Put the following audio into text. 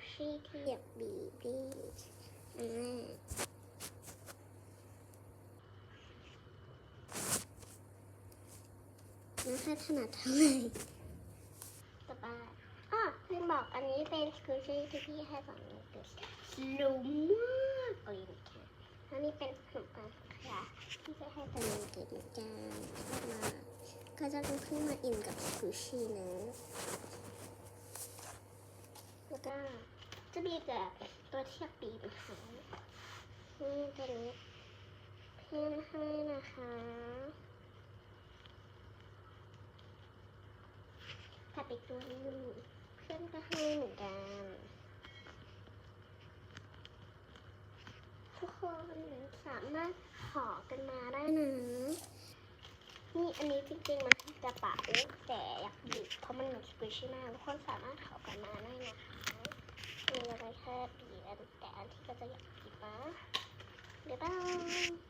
บีบสกูชี่ที่อยากบีบดีอ่าไม่ค่อยถนัดเท่าไหร่ต่อไปอ๋อลืมบอกอันนี้เป็นสกูชี่ที่พี่ให้ฝั่งนี้เป็นสูงมากเลยนะคะอันนี้เป็นขนมปังค่ะที่จะให้ฝั่งนี้กินนะจ๊ะชอบมากก็จะเพิ่งมาอินกับสกูชี่นะ แล้วก็จะบีแบบตัวเที่อยากบีนะคะนี่ตัวนี้เพื่อนให้นะคะกับอีกตัวหนึงเพื่อนก็ให้เหมือนกัน ทุกคนสามารถขอกันมาได้นะนี่อันนี้จริงๆมันคือกระเป๋าแต่อยากบีบเพ ราะมันเหมือนสกุชชี่มาทุกคนสามารถขอกันมาได้นะคะมีอะไรแค่ปีอันแต่อันที่ก็จะอยากบีบนะเดี๋ยวบ้าย